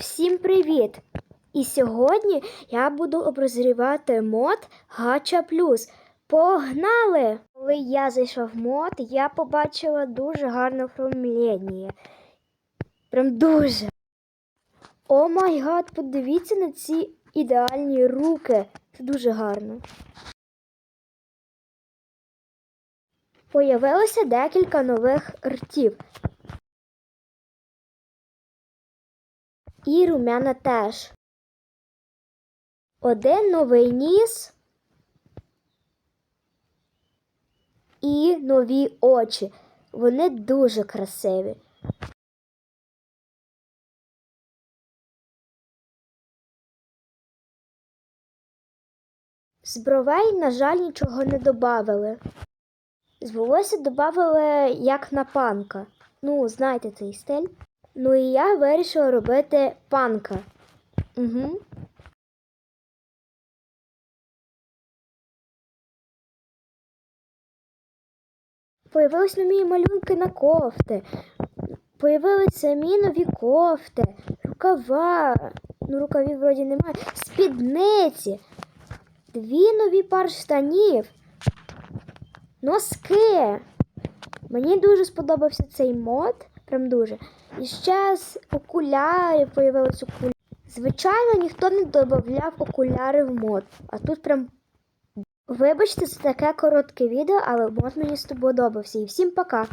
Всім привіт! І сьогодні я буду обозрівати мод Гача Плюс. Погнали! Коли я зайшов в мод, я побачила дуже гарне оформлення. Прям дуже. О май гад, подивіться на ці ідеальні руки. Це дуже гарно. Появилося декілька нових ртів. І румяна теж. Один новий ніс і нові очі. Вони дуже красиві. З бровей, на жаль, нічого не додавали. З волосся додавали як на панка. Ну, знаєте цей стиль. Ну і я вирішила робити панка. Угу. Появились нові малюнки на кофти. Появились самі нові кофти, рукава. Ну, рукавів вроді немає. Спідниці. Дві нові пари штанів. Носки. Мені дуже сподобався цей мод. Прям дуже. І ще з окулярів появилися окуляри. Звичайно, ніхто не додавав окуляри в мод. А тут прям. Вибачте за таке коротке відео, але мод мені сподобався. І всім пока!